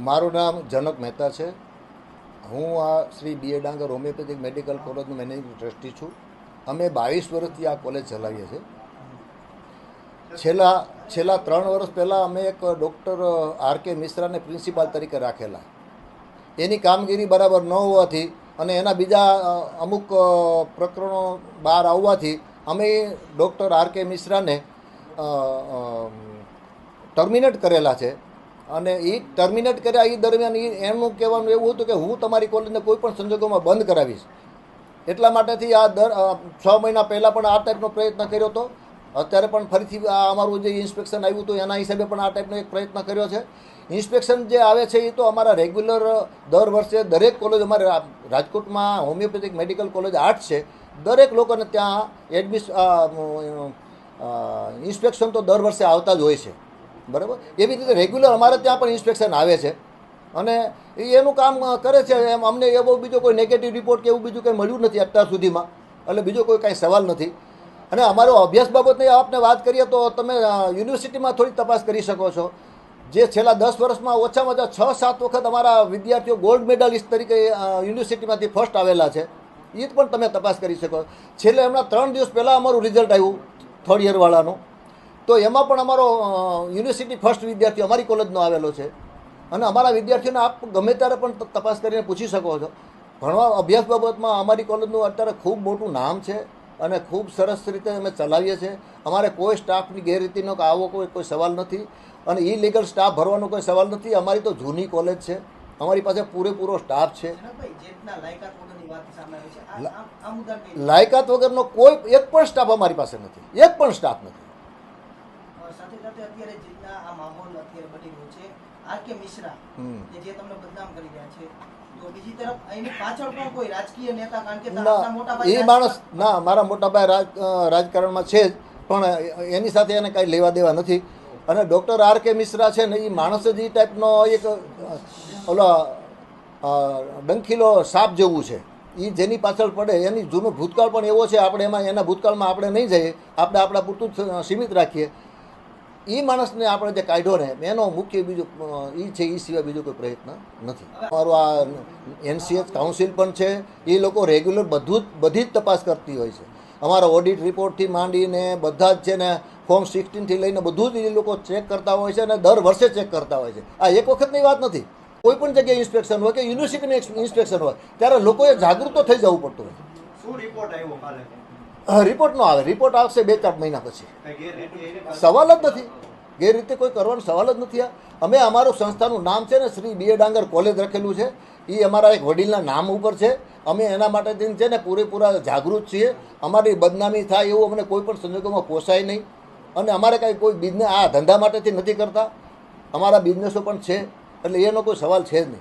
મારું નામ જનક મહેતા છે. હું આ Shri B. A. Dangar homeopathic medical કોલેજનું મેનેજિંગ ટ્રસ્ટી છું. અમે બાવીસ વર્ષથી આ કોલેજ ચલાવીએ છીએ. છેલ્લા છેલ્લા ત્રણ વર્ષ પહેલાં અમે એક ડૉક્ટર, આર. કે. મિશ્રાને પ્રિન્સિપાલ તરીકે રાખેલા. એની કામગીરી બરાબર ન હોવાથી અને એના બીજા અમુક પ્રકરણો બહાર આવવાથી અમે ડૉક્ટર, આર. કે. મિશ્રાને ટર્મિનેટ કરેલા છે. અને એ ટર્મિનેટ કર્યા એ દરમિયાન એ એમનું કહેવાનું એવું હતું કે હું તમારી કોલેજને કોઈ પણ સંજોગોમાં બંધ કરાવીશ. એટલા માટેથી આ દર છ મહિના પહેલાં પણ આ ટાઈપનો પ્રયત્ન કર્યો હતો. અત્યારે પણ ફરીથી આ અમારું જે ઇન્સ્પેક્શન આવ્યું હતું, એના હિસાબે પણ આ ટાઈપનો એક પ્રયત્ન કર્યો છે. ઇન્સ્પેક્શન જે આવે છે એ તો અમારા રેગ્યુલર દર વર્ષે દરેક કોલેજ, અમારે રાજકોટમાં હોમિયોપેથિક મેડિકલ કોલેજ આર્ટ છે. દરેક લોકોને ત્યાં એડમિશ ઇન્સ્પેક્શન તો દર વર્ષે આવતા જ હોય છે. બરાબર? એવી રીતે રેગ્યુલર અમારે ત્યાં પણ ઇન્સ્પેક્શન આવે છે. અને એનું કામ કરે છે. એમ અમને એવો બીજો કોઈ નેગેટિવ રિપોર્ટ કે એવું બીજું કંઈ મળ્યું નથી અત્યાર સુધીમાં. એટલે બીજો કોઈ કાંઈ સવાલ નથી. અને અમારો અભ્યાસ બાબતની આપને વાત કરીએ તો તમે યુનિવર્સિટીમાં થોડી તપાસ કરી શકો છો. જે છેલ્લા દસ વર્ષમાં ઓછામાં ઓછા છ, સાત વખત અમારા વિદ્યાર્થીઓ ગોલ્ડ મેડલિસ્ટ તરીકે યુનિવર્સિટીમાંથી ફર્સ્ટ આવેલા છે. એ પણ તમે તપાસ કરી શકો. છેલ્લે હમણાં ત્રણ દિવસ પહેલાં અમારું રિઝલ્ટ આવ્યું થર્ડ યરવાળાનું તો એમાં પણ અમારો યુનિવર્સિટી ફર્સ્ટ વિદ્યાર્થી અમારી કોલેજનો આવેલો છે. અને અમારા વિદ્યાર્થીઓને આપ ગમે ત્યારે પણ તપાસ કરીને પૂછી શકો છો. ભણવા અભ્યાસ બાબતમાં અમારી કોલેજનું અત્યારે ખૂબ મોટું નામ છે અને ખૂબ સરસ રીતે અમે ચલાવીએ છીએ. અમારે કોઈ સ્ટાફની ગેરરીતિનો કે આવો કોઈ કોઈ સવાલ નથી અને ઇલીગલ સ્ટાફ ભરવાનો કોઈ સવાલ નથી. અમારી તો જૂની કોલેજ છે. અમારી પાસે પૂરેપૂરો સ્ટાફ છે. લાયકાત વગરની કઈ? એક પણ સ્ટાફ અમારી પાસે નથી. એક પણ સ્ટાફ નથી. સાથે સાથે અત્યારે જીતના આ માહોલ અત્યારે બની રહ્યો છે આર કે મિશ્રા કે જે તમને બદનામ કરી રહ્યા છે. તો બીજી તરફ એની પાછળ પણ કોઈ રાજકીય નેતા કારણ કે મોટા એ માણસ ના મારા મોટા ભાઈ રાજકારણમાં છે જ પણ એની સાથે એને કાંઈ લેવા દેવા નથી. અને ડૉક્ટર આર કે મિશ્રા છે ને એ માણસ જ એ ટાઈપનો એક ઓલો ડંખીલો સાપ જેવું છે. એ જેની પાછળ પડે એની જૂનો ભૂતકાળ પણ એવો છે આપણે એમાં એના ભૂતકાળમાં આપણે નહીં જઈએ. આપણે આપણા પૂરતું સીમિત રાખીએ. એ માણસને આપણે જે કાઢ્યો ને, એનો મુખ્ય બીજો એ છે એ સિવાય બીજો કોઈ પ્રયત્ન નથી. અમારું આ એનસીએચ કાઉન્સિલ પણ છે, એ લોકો રેગ્યુલર બધું જ, બધી જ તપાસ કરતી હોય છે. અમારા ઓડિટ રિપોર્ટથી માંડીને બધા જ છે ને, ફોર્મ સિક્સટીનથી લઈને બધું જ એ લોકો ચેક કરતા હોય છે અને દર વર્ષે ચેક કરતા હોય છે. આ એક વખતની વાત નથી. કોઈ પણ જગ્યાએ ઇન્સ્પેક્શન હોય કે યુનિવર્સિટીની ઇન્સ્પેક્શન હોય, ત્યારે લોકોએ જાગૃત થઈ જવું પડતું હોય શું રિપોર્ટ આવ્યો રિપોર્ટ ન આવે. રિપોર્ટ આવશે બે ચાર મહિના પછી? સવાલ જ નથી. ગેરરીતે કોઈ કરવાનો સવાલ જ નથી આ. અમે અમારું સંસ્થાનું નામ છે ને શ્રી બી એ ડાંગર કોલેજ રખેલું છે. એ અમારા એક વડીલના નામ ઉપર છે. અમે એના માટે છે ને પૂરેપૂરા જાગૃત છીએ. અમારી બદનામી થાય એવું અમને કોઈ પણ સંજોગોમાં પોસાય નહીં. અને અમારે કાંઈ કોઈ બિઝનેસ આ ધંધા માટેથી નથી કરતા. અમારા બિઝનેસો પણ છે. એટલે એનો કોઈ સવાલ છે જ નહીં.